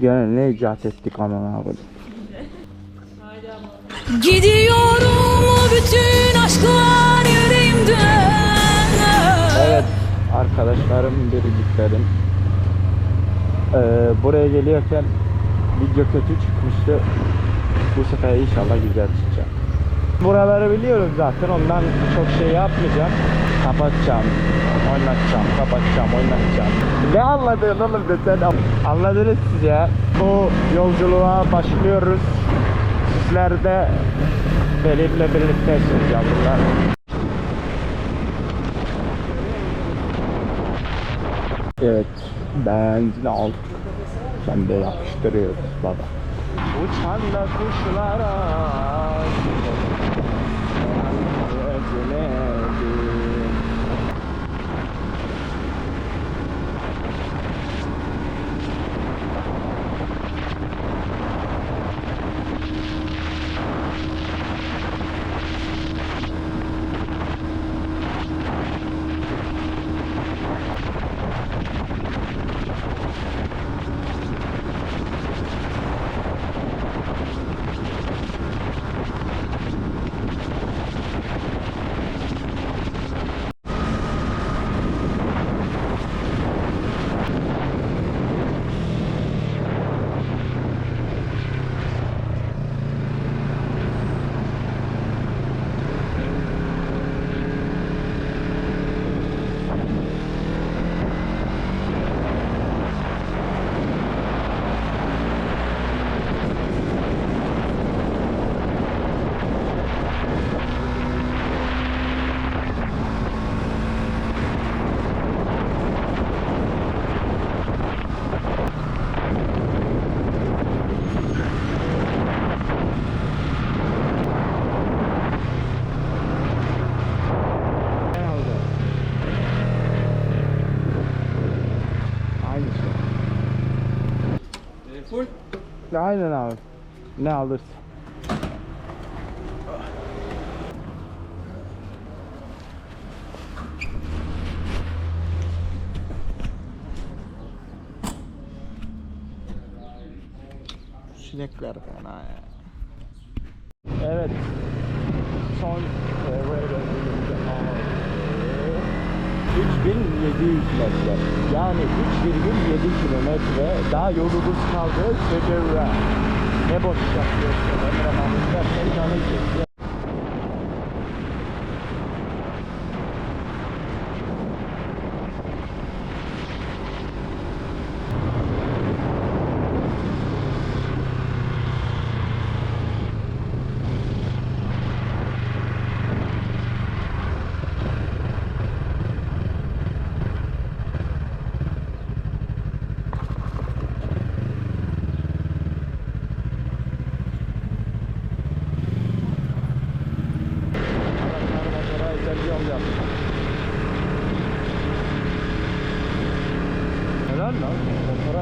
Gene ne icat ettik aman abi. Gidiyorum o bütün aşklar yüreğimden Evet arkadaşlarım biriciklerim. Ee, buraya geliyorken video kötü çıkmıştı. Bu sefer inşallah güzel çıkacak. Buraları biliyorum zaten ondan çok şey yapmayacağım. Kapatacağım, oynatacağım, kapatacağım, oynatacağım. Ne anladın oğlum be sen? Anladınız siz ya. Bu yolculuğa başlıyoruz. Sizler de benimle birliktesiniz yavrular. Evet, benzin aldık. Sen de yapıştırıyoruz baba. Uçan da kuşlara Aynen abi. Ne alırsın? Sinekler fena ya. Evet. Son döndüğümüzde 3700 metre. Yani 3,7 kilometre daha yolumuz kaldı. Södevra. Ne boş yapıyorsun Emre Mahmut derken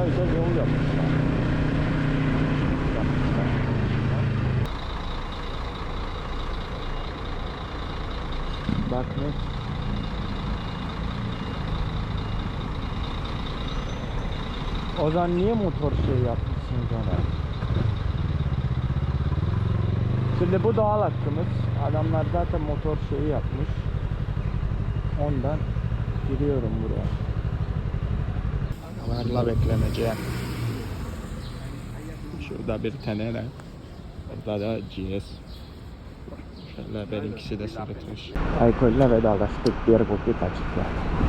Motora özel yol yapmışlar. Yapmışlar. Bak ne? O zaman niye motor şey yapmışsınız ona? Şimdi bu doğal hakkımız. Adamlar zaten motor şeyi yapmış. Ondan giriyorum buraya. Varla beklemeyeceğim. Şurada bir tane ne? Burada da GS. Şöyle benimkisi de sırıtmış. Alkolle vedalaştık. Bir kaçık yani.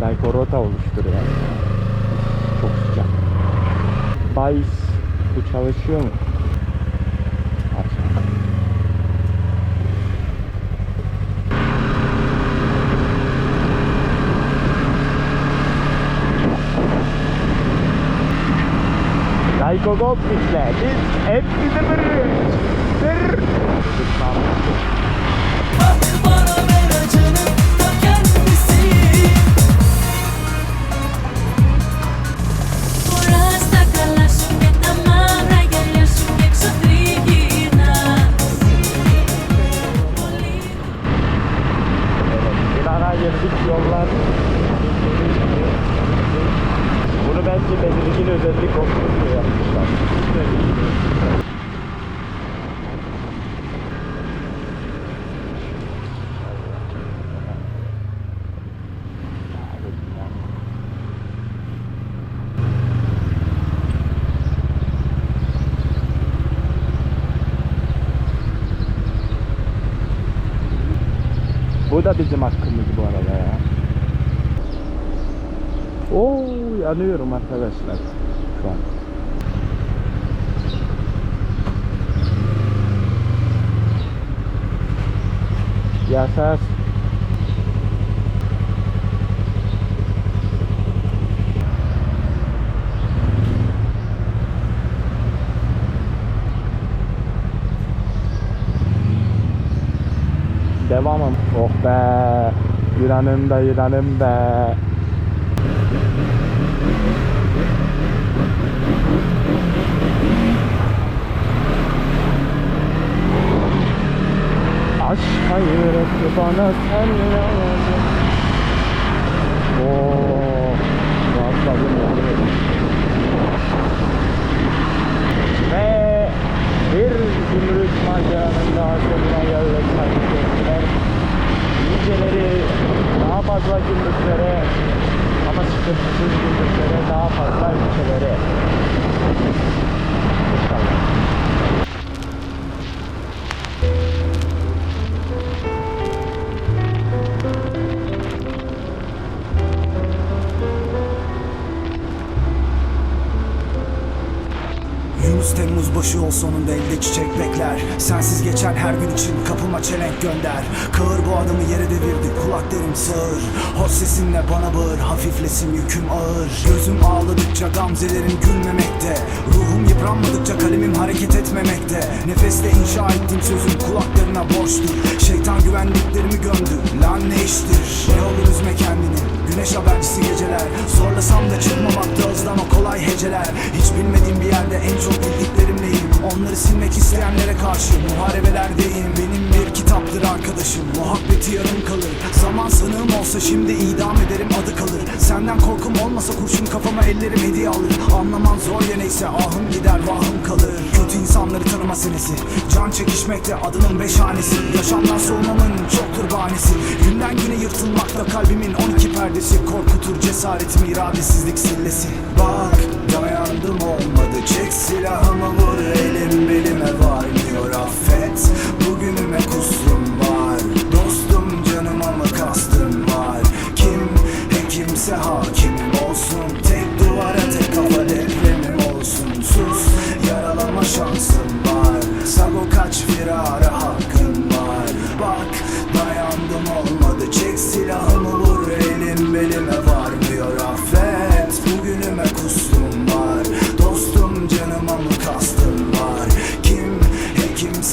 Belki rota oluşturuyor. Çok sıcak. Bayis bu çalışıyor mu? Hayko Gopmiş'le biz hepsi de Bak bana ver acını da. Burası kalasın ya tamara geliyorsun eksotrikina. Evet, bir girdik yollar. Bunu bence belirgin özellik Bu da bizim hakkımız bu arada ya. Oo yanıyorum arkadaşlar şu an. Yasas. Devamım. Oh be. Yılanım da yılanım be. Aşk hayretti bana sen yaradın. Oo, rahatladım 15 bin litreye daha fazla ölçülere Yunus Temmuz başı ol sonunda elde çiçek bekler. Sensiz geçen her gün için kapıma çelenk gönder. Kağır bu adamı yere devirdi kulak derim sağır. Hoş sesinle bana bağır hafiflesin yüküm ağır. Gözüm ağladıkça gamzelerim gülmemekte. Ruhum yıpranmadıkça kalemim hareket etmemekte. Nefesle inşa ettiğim sözüm kulaklarına borçtur Güneş habercisi geceler. Zorlasam da çıkmamakta ağızdan o kolay heceler. Hiç bilmediğim bir yerde en çok bildiklerimleyim Onları silmek isteyenlere karşı muharebelerdeyim. Benim bir kitaptır arkadaşım Muhabbeti yarım kalır. Zaman sanığım olsa şimdi idam ederim adı kalır. Senden korkum olmasa kurşun kafama ellerim hediye alır. Anlaman zor ya neyse ahım gider vahım kalır insanları tanıma senesi. Can çekişmekte adının beş hanesi. Yaşamdan soğumamın çoktur bahanesi Günden güne yırtılmakta kalbimin 12 perdesi. Korkutur cesaretimi iradesizlik sillesi. Bak dayandım olmadı. Çek silahımı vur elim belime varmıyor affet. Bugünüme kusrum var. Dostum canıma mı kastım var? Kim he kimse hakimim olsun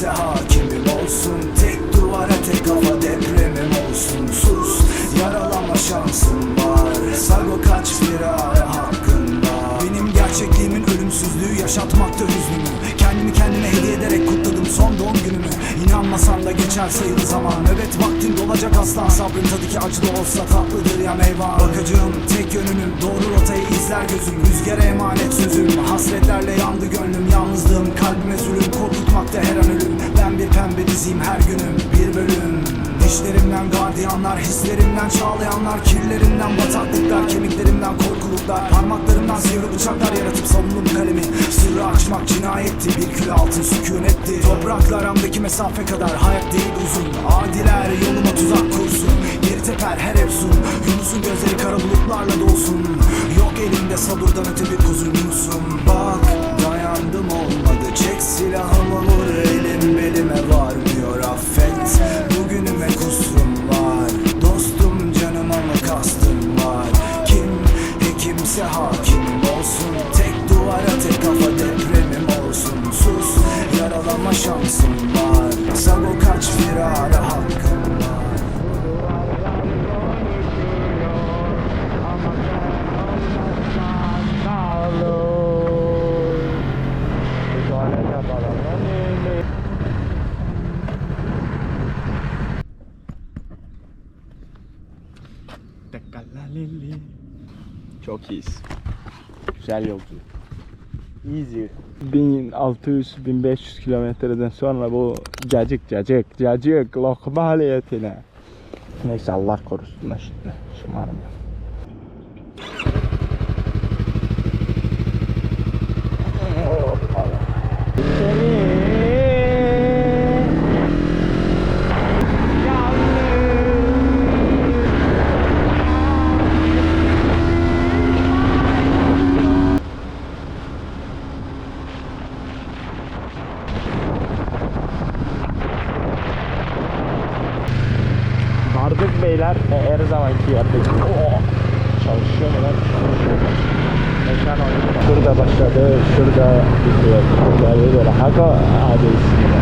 hakimim olsun. Tek duvara tek kafa depremim olsun. Sus yaralama şansım var. Sago kaç firara hakkın var Benim gerçekliğimin ölümsüzlüğü yaşatmakta hüznümü. Kendimi kendime hediye ederek kutladım son doğum günümü. İnanmasan da geçer sayılı zaman. Evet vaktin dolacak aslan. Sabrın tadı ki acı da olsa tatlıdır ya meyvan Bakacağım tek yönünüm. Doğru rotayı izler gözüm. Rüzgara emanet sözüm. Hasretlerle yandı gönlüm. Yalnızlığım kalbime zulüm. Korkutmakta diziyim her günüm bir bölüm. Dişlerimden gardiyanlar, hislerimden çağlayanlar Kirlerimden bataklıklar, kemiklerimden korkuluklar. Parmaklarımdan sivri bıçaklar yaratıp savundum kalemi. Sırrı açmak cinayetti, bir kül altın sükunetti Toprakla aramdaki mesafe kadar hayat değil uzun. Adiler yoluma tuzak kursun Geri teper her efsun Yunus'un gözleri kara bulutlarla dolsun. Yok elimde sabırdan öte bir kuzu Yunus'um Çok iyiyiz. Güzel yolculuk. Easy. 1600-1500 kilometreden sonra bu cacık cacık cacık lokma haliyetine. Neyse Allah korusun da şimdi. Şımarmıyorum. Beyler e, her zamanki yerde. Oo, çalışıyor mu lan? Mekan oyunu. Şurada başladı, şurada bitiyor. Şurada böyle haka adresinde.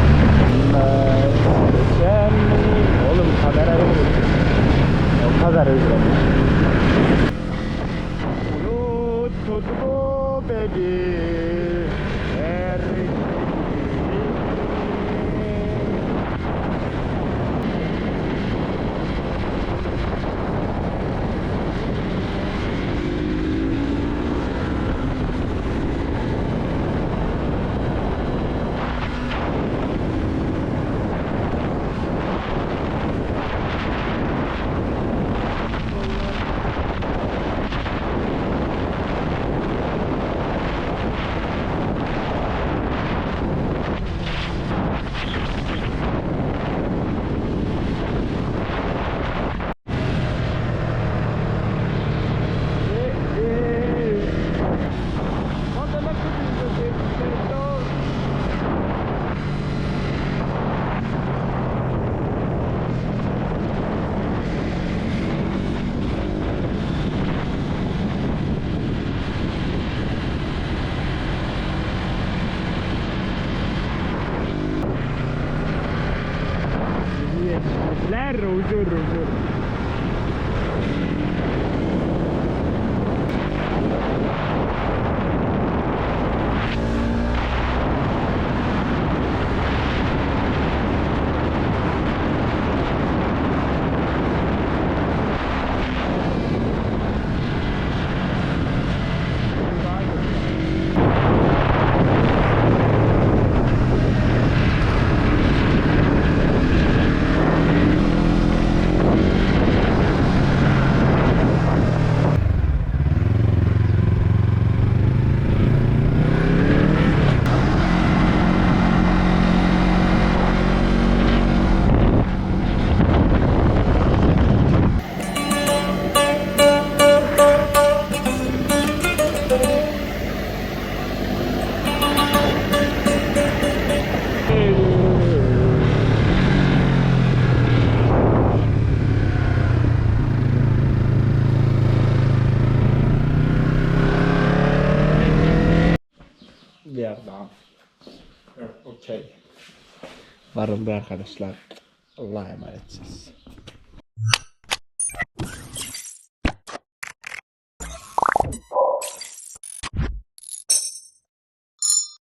Geçen oğlum kamerayı unuttum. O kadar özledim. Unuttun beni? şey barındı arkadaşlar. Allah'a emanetsiniz.